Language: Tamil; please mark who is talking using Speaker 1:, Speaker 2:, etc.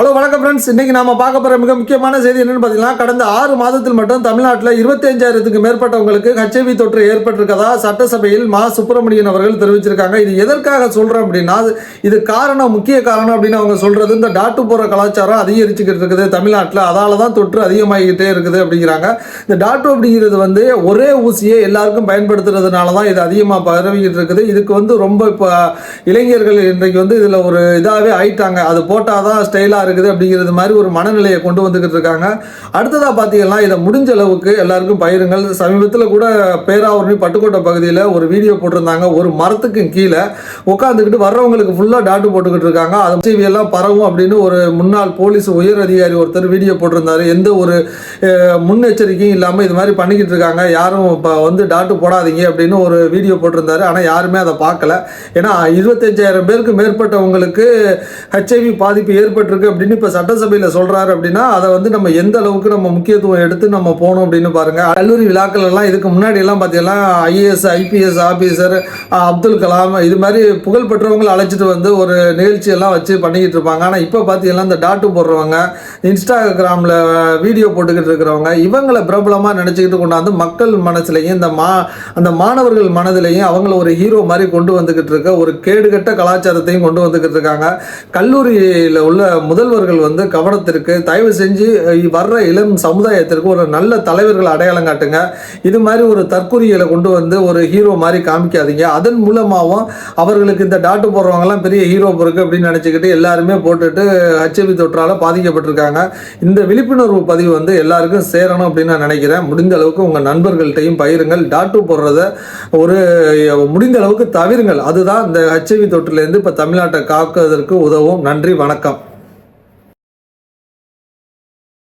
Speaker 1: ஹலோ வணக்கம் ஃப்ரெண்ட்ஸ் இன்னைக்கு நம்ம பார்க்க போகிற மிக முக்கியமான செய்தி என்னென்னு பார்த்தீங்கன்னா கடந்த ஆறு மாதத்தில் மட்டும் தமிழ்நாட்டில் இருபத்தஞ்சாயிரத்துக்கு மேற்பட்டவங்களுக்கு ஹெச்ஐவி தொற்று ஏற்பட்டிருக்கதா சட்டசபையில் மா. சுப்பிரமணியன் அவர்கள் தெரிவிச்சிருக்காங்க. இது எதற்காக சொல்கிறோம் அப்படின்னா இது காரணம் முக்கிய காரணம் அப்படின்னு அவங்க சொல்கிறது இந்த டாட்டு போகிற கலாச்சாரம் அதிகரிச்சுக்கிட்டு இருக்குது தமிழ்நாட்டில். அதால் தான் தொற்று அதிகமாகிக்கிட்டே இருக்குது அப்படிங்கிறாங்க. இந்த டாட்டு அப்படிங்கிறது வந்து ஒரே ஊசியை எல்லாருக்கும் பயன்படுத்துறதுனால தான் இது அதிகமாக பரவிக்கிட்டு இருக்குது. இதுக்கு வந்து ரொம்ப இப்போ இளைஞர்கள் இன்றைக்கு வந்து இதில் ஒரு இதாகவே ஆயிட்டாங்க. அது போட்டால் தான் ஸ்டைலாக இருக்குது அப்படிங்கிறது மாதிரி ஒரு மனநிலையை கொண்டு வந்துக்கிட்டு இருக்காங்க. அடுத்ததாக பார்த்தீங்கன்னா இதை முடிஞ்ச அளவுக்கு எல்லாருக்கும் பயிருங்கள் சமீபத்தில் கூட பேராவூரணி பட்டுக்கோட்டை பகுதியில் ஒரு வீடியோ போட்டிருந்தாங்க. ஒரு மரத்துக்கு கீழே உட்காந்துக்கிட்டு வர்றவங்களுக்கு ஃபுல்லாக டாட்டு போட்டுக்கிட்டு இருக்காங்க. அது செய்வியெல்லாம் எல்லாம் பரவும் அப்படின்னு ஒரு முன்னாள் போலீஸ் உயர் அதிகாரி ஒருத்தர் வீடியோ போட்டிருந்தாரு. எந்த ஒரு முன்னெச்சரிக்கையும் இல்லாமல் இது மாதிரி பண்ணிக்கிட்டு இருக்காங்க. யாரும் இப்போ வந்து டாட்டு போடாதீங்க அப்படின்னு ஒரு வீடியோ போட்டிருந்தாரு. ஆனால் யாருமே அதை பார்க்கல. ஏன்னா இருபத்தஞ்சாயிரம் பேருக்கு மேற்பட்டவங்களுக்கு ஹெச்ஐவி பாதிப்பு ஏற்பட்டிருக்கு அப்படின்னு இப்போ சட்டசபையில் சொல்கிறாரு அப்படின்னா அதை வந்து நம்ம எந்த அளவுக்கு நம்ம முக்கியத்துவம் எடுத்து நம்ம போகணும் அப்படின்னு பாருங்கள் கல்லூரி விழாக்கள் எல்லாம் இதுக்கு முன்னாடி எல்லாம் பார்த்தீங்கன்னா IAS IPS officer Abdul Kalam இது மாதிரி புகழ் பெற்றவங்களை அழைச்சிட்டு வந்து ஒரு நிகழ்ச்சி எல்லாம் வச்சு பண்ணிக்கிட்டு இருப்பாங்க. ஆனால் இப்போ பார்த்தீங்கன்னா இந்த டாட்டு போடுறவங்க இன்ஸ்டாகிராமில் வீடியோ போட்டுக்கிட்டு இருக்கிறவங்க இவங்களை பிரபலமாக நினச்சிக்கிட்டு கொண்டாந்து மக்கள் மனசுலையும் இந்த மா அந்த மாணவர்கள் மனதிலையும் அவங்கள ஒரு ஹீரோ மாதிரி கொண்டு வந்துக்கிட்டு இருக்க ஒரு கேடுகட்ட கலாச்சாரத்தையும் கொண்டு வந்துக்கிட்டு இருக்காங்க. கல்லூரியில் உள்ள முதல் முதல்வர்கள் வந்து கவனத்திற்கு தயவு செஞ்சு வர்ற இளம் சமுதாயத்திற்கு ஒரு நல்ல தலைவர்கள் அடையாளம் காட்டுங்க. இது மாதிரி ஒரு தற்கொலைகளை கொண்டு வந்து ஒரு ஹீரோ மாதிரி காமிக்காதீங்க. அதன் மூலமாகவும் அவர்களுக்கு இந்த டாட்டு போடுறவங்கலாம் பெரிய ஹீரோ பொறுக்கு அப்படின்னு நினச்சிக்கிட்டு எல்லாருமே போட்டுட்டு ஹச்ஐவி தொற்றால் பாதிக்கப்பட்டிருக்காங்க. இந்த விழிப்புணர்வு பதிவு வந்து எல்லாருக்கும் சேரணும் அப்படின்னு நான் நினைக்கிறேன். முடிந்த அளவுக்கு உங்கள் நண்பர்கள்ட்டையும் பயிருங்கள் டாட்டு போடுறத ஒரு முடிந்த அளவுக்கு தவிருங்கள். அதுதான் இந்த ஹச்ஐவி தொற்றுலேருந்து இப்போ தமிழ்நாட்டை காக்குவதற்கு உதவும். நன்றி வணக்கம்.